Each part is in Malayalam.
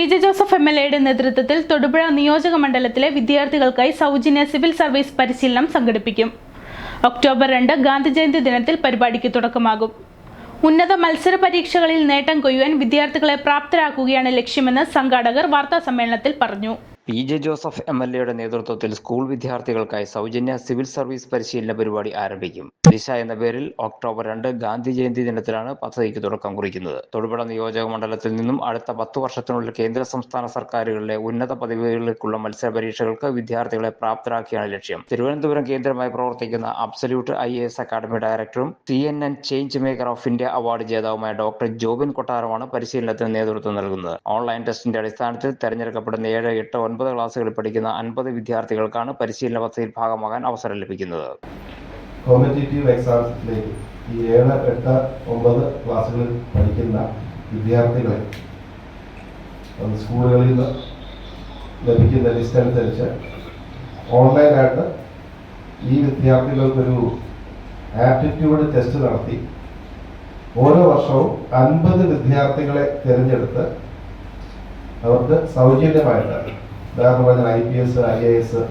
P J Joseph M L എയുടെ നേതൃത്വത്തിൽ തൊടുപുഴ നിയോജക മണ്ഡലത്തിലെ വിദ്യാർത്ഥികൾക്കായി സൗജന്യ സിവിൽ സർവീസ് പരിശീലനം സംഘടിപ്പിക്കും. ഒക്ടോബർ രണ്ട് ഗാന്ധിജയന്തി ദിനത്തിൽ പരിപാടിക്ക് തുടക്കമാകും. ഉന്നത മത്സര പരീക്ഷകളിൽ നേട്ടം കൊയ്യുവാൻ വിദ്യാർത്ഥികളെ പ്രാപ്തരാക്കുകയാണ് ലക്ഷ്യമെന്ന് സംഘാടകർ വാർത്താ സമ്മേളനത്തിൽ പറഞ്ഞു. P J Joseph M L എയുടെ നേതൃത്വത്തിൽ സ്കൂൾ വിദ്യാർത്ഥികൾക്കായി സൗജന്യ സിവിൽ സർവീസ് പരിശീലന പരിപാടി ആരംഭിക്കും. ദിശ എന്ന പേരിൽ ഒക്ടോബർ രണ്ട് ഗാന്ധി ജയന്തി ദിനത്തിലാണ് പദ്ധതിക്ക് തുടക്കം കുറിക്കുന്നത്. തൊടുപുഴ നിയോജക മണ്ഡലത്തിൽ നിന്നും അടുത്ത പത്ത് വർഷത്തിനുള്ളിൽ കേന്ദ്ര സംസ്ഥാന സർക്കാരുകളിലെ ഉന്നത പദവികളിലേക്കുള്ള മത്സര പരീക്ഷകൾക്ക് വിദ്യാർത്ഥികളെ പ്രാപ്തരാക്കിയാണ് ലക്ഷ്യം. തിരുവനന്തപുരം കേന്ദ്രമായി പ്രവർത്തിക്കുന്ന absolute I A S academy ഡയറക്ടറും C N N change maker of India award ജേതാവുമായ doctor Jobin കൊട്ടാരമാണ് പരിശീലനത്തിന് നേതൃത്വം നൽകുന്നത്. ഓൺലൈൻ ടെസ്റ്റിന്റെ അടിസ്ഥാനത്തിൽ തെരഞ്ഞെടുക്കപ്പെടുന്ന ഏഴ് എട്ട് ഒൻപത് ക്ലാസ്സുകളിൽ പഠിക്കുന്ന അൻപത് വിദ്യാർത്ഥികൾക്കാണ് പരിശീലന പദ്ധതിയിൽ ഭാഗമാകാൻ അവസരം ലഭിക്കുന്നത്. കോമ്പറ്റേറ്റീവ് എക്സാംസിലേക്ക് ഈ ഏഴ് എട്ട് ഒമ്പത് ക്ലാസ്സുകളിൽ പഠിക്കുന്ന വിദ്യാർത്ഥികളെ സ്കൂളുകളിൽ നിന്ന് ലഭിക്കുന്ന ലിസ്റ്റ് അനുസരിച്ച് ഓൺലൈനായിട്ട് ഈ വിദ്യാർത്ഥികൾക്കൊരു ആപ്റ്റിറ്റ്യൂഡ് ടെസ്റ്റ് നടത്തി ഓരോ വർഷവും അൻപത് വിദ്യാർത്ഥികളെ തിരഞ്ഞെടുത്ത് അവർക്ക് സൗജന്യമായിട്ട് ഉദാഹരണം പറഞ്ഞാൽ I P S I A S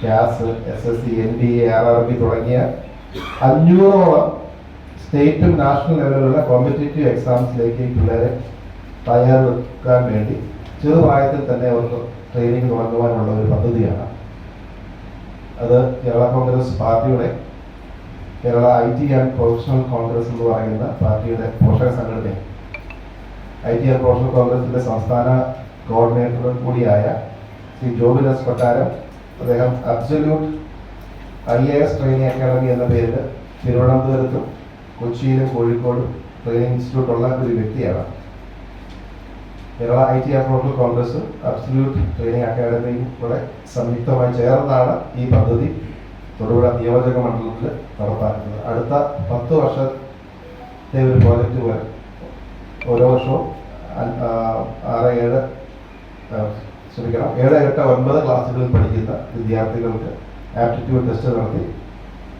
KAS S S C N D A R R B തുടങ്ങിയ അഞ്ഞൂറോളം സ്റ്റേറ്റും നാഷണൽ ലെവലിലുള്ള കോമ്പറ്റേറ്റീവ് എക്സാംസിലേക്ക് പിള്ളേരെ തയ്യാറെടുക്കാൻ വേണ്ടി ചെറുപ്രായത്തിൽ തന്നെ അവർക്ക് ട്രെയിനിങ് തുടങ്ങുവാനുള്ള ഒരു പദ്ധതിയാണ്. അത് കേരള കോൺഗ്രസ് പാർട്ടിയുടെ Kerala I T and professional Congress എന്ന് പറയുന്ന പാർട്ടിയുടെ പോഷക സംഘടനയാണ്. ഐ ടി ആൻഡ് പ്രൊഫഷണൽ കോൺഗ്രസിന്റെ സംസ്ഥാന കോർഡിനേറ്റർ കൂടിയായ ശ്രീ ജോബിലാസ് കൊട്ടാരം അദ്ദേഹം absolute I A S training academy എന്ന പേരിൽ തിരുവനന്തപുരത്തും കൊച്ചിയിലും കോഴിക്കോടും ട്രെയിനിങ് ഇൻസ്റ്റിറ്റ്യൂട്ട് ഉള്ള ഒരു വ്യക്തിയാണ്. Kerala I T and Congress absolute training അക്കാദമിയും കൂടെ സംയുക്തമായി ചേർന്നാണ് ഈ പദ്ധതി തൊടുപുഴ നിയോജക മണ്ഡലത്തിൽ നടപ്പാക്കുന്നത്. അടുത്ത പത്ത് വർഷത്തെ ഒരു പ്രോജക്റ്റ് പോലെ ഓരോ വർഷവും ആറ് ഏഴ് ക്ഷമിക്കണം ഏഴ് എട്ട് ഒൻപത് ക്ലാസ്സുകളിൽ പഠിക്കുന്ന വിദ്യാർത്ഥികൾക്ക് ആപ്റ്റിറ്റ്യൂഡ് ടെസ്റ്റ് നടത്തി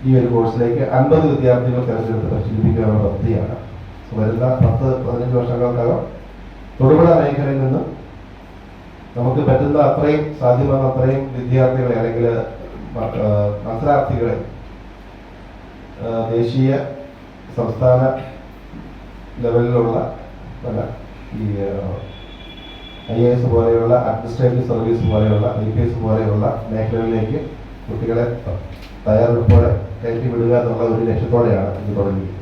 ഈ ഒരു കോഴ്സിലേക്ക് അൻപത് വിദ്യാർത്ഥികൾ തിരഞ്ഞെടുത്ത് പരിശീലിപ്പിക്കാനുള്ള പദ്ധതിയാണ്. വരുന്ന പത്ത് പതിനഞ്ച് വർഷങ്ങൾക്കകം തൊടുപുഴ മേഖലയിൽ നിന്ന് നമുക്ക് പറ്റുന്ന അത്രയും സാധ്യമാകുന്ന അത്രയും വിദ്യാർത്ഥികളെ അല്ലെങ്കിൽ മത്സരാർത്ഥികളെ ദേശീയ സംസ്ഥാന ലെവലിലുള്ള പല ഈ ഐ എ എസ് പോലെയുള്ള അഡ്മിനിസ്ട്രേറ്റീവ് സർവീസ് പോലെയുള്ള ഐ പി എസ് പോലെയുള്ള മേഖലകളിലേക്ക് കുട്ടികളെ തയ്യാറെടുപ്പോടെ കയറ്റി വിടുക എന്നുള്ള ഒരു ലക്ഷ്യത്തോടെയാണ് ഇത് തുടങ്ങിയത്.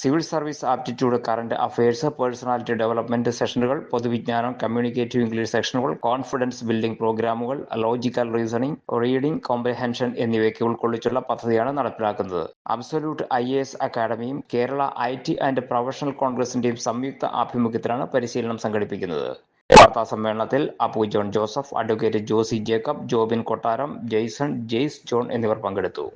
Civil service aptitude current affairs personality development സെഷനുകൾ പൊതുവിജ്ഞാനം കമ്മ്യൂണിക്കേറ്റീവ് ഇംഗ്ലീഷ് സെഷനുകൾ കോൺഫിഡൻസ് ബിൽഡിംഗ് പ്രോഗ്രാമുകൾ ലോജിക്കൽ റീസണിംഗ് റീഡിംഗ് കോംപ്രിഹെൻഷൻ എന്നിവയ്ക്ക് ഉൾക്കൊള്ളിച്ചുള്ള പദ്ധതിയാണ് നടപ്പിലാക്കുന്നത്. Absolute I S അക്കാദമിയും Kerala I T and professional കോൺഗ്രസിന്റെയും സംയുക്ത ആഭിമുഖ്യത്തിലാണ് പരിശീലനം സംഘടിപ്പിക്കുന്നത്. വാർത്താ സമ്മേളനത്തിൽ Appu John Joseph advocate Josy Jacob Jobin Kottaram Jaison Jaise John എന്നിവർ പങ്കെടുത്തു.